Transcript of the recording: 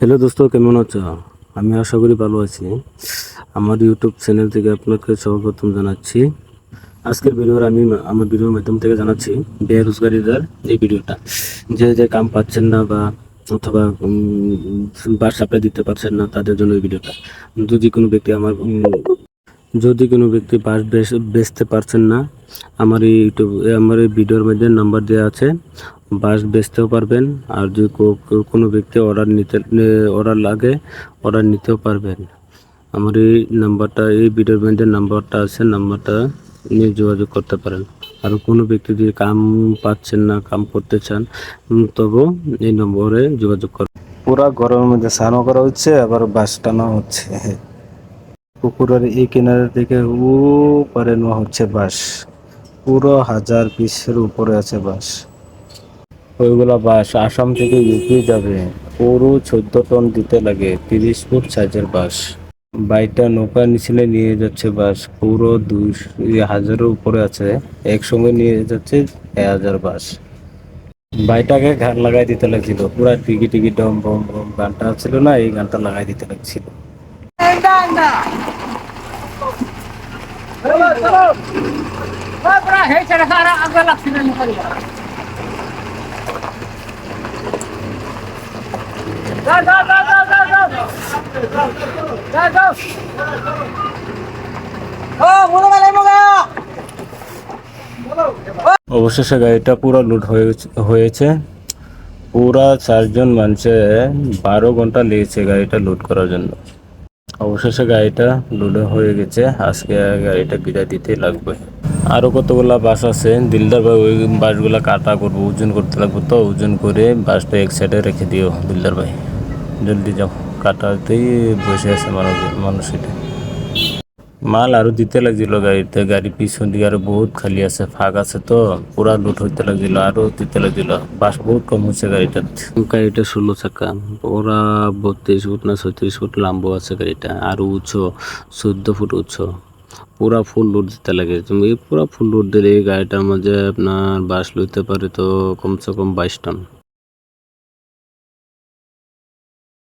Hello দোস্ত, কেমন আছো? আমি আশা করি ভালো আছি। আমার ইউটিউব চ্যানেল থেকে আপনাকে সর্বপ্রথম জানাচ্ছি, আজকের ভিডিওর আমি আমার ভিডিওর মাধ্যম থেকে জানাচ্ছি বেরোজগারিদের এই ভিডিওটা। যে যে কাম পাচ্ছেন না বা অথবা বাস সাপ্লাই দিতে পারছেন না, তাদের জন্য এই ভিডিওটা। যদি কোনো ব্যক্তি আমার যদি কোনো ব্যক্তি বাস বেচতে পারছেন না, আমার এই ইউটিউব আমার এই ভিডিওর মধ্যে নাম্বার দেওয়া আছে। বাস বেচতেও পারবেন আর যদি কোনো ব্যক্তি অর্ডার নিতে অর্ডার লাগে অর্ডার নিতেও পারবেন। আমার এই নাম্বারটা, এই ভিডিওর মধ্যে নাম্বারটা আছে, নাম্বারটা নিয়ে যোগাযোগ করতে পারেন। আর কোনো ব্যক্তি যদি কাম পাচ্ছেন না, কাম করতে চান তবু এই নম্বরে যোগাযোগ করুন। পুরা গরমের মধ্যে স্নানও করা হচ্ছে, আবার বাস টানা হচ্ছে। পুকুরের এই কিনারে থেকে ও পারে নেওয়া হচ্ছে বাস। পুরো হাজার পিসের উপরে আছে বাস। ওইগুলা বাস আসাম থেকে ইউপি যাবে পুরো চোদ্দ টন দিতে লাগে তিরিশ ফুট সাইজের বাস বাইকটা নৌকা নিচলে নিয়ে যাচ্ছে বাস পুরো দুই হাজারের উপরে আছে একসঙ্গে নিয়ে যাচ্ছে এক হাজার বাস বাইটাকে ঘাট লাগাই দিতে লাগছিল পুরা টিকি টিকি ডম বম বম গানটা ছিল না এই গানটা লাগাই দিতে লাগছিল অবশেষে গাড়িটা পুরো লুট হয়েছে। পুরা চারজন মানুষে বারো ঘণ্টা লেগেছে গাড়িটা লুট করার জন্য। অবশেষে গাড়িটা লুট হয়ে গেছে। আজকে গাড়িটা বিদায় দিতে লাগবে। আরও কতগুলা বাস আছে, দিলদার ভাই ওই বাসগুলা কাটা করব, ওজন করতে লাগবো তো, ওজন করে বাসটা এক সাইডে রেখে দিও, দিলদার ভাই। জলদি যাও, কাটাতেই বসে আছে মানুষ মানুষ এটা। মাল আরও দিতে লাগছিল গাড়িতে, গাড়ি পিছন দিকে আরও বহুত খালি আছে, ফাঁক আছে তো, পুরা লুট হইতে লাগছিল, আরও দিতে লাগছিল। বাস বহুত কম হচ্ছে গাড়িটা গাড়িটা ষোলো চাকা, ওরা বত্রিশ ফুট না ছত্রিশ ফুট লম্বা আছে গাড়িটা, আর উঁচু, চোদ্দ ফুট উঁচু। পুরা ফুল লোড দিতে লাগে। তুমি পুরা ফুল লোড দিলে এই গাড়িটার মাঝে আপনার বাস লইতে পারে তো কমসে কম বাইশ টন।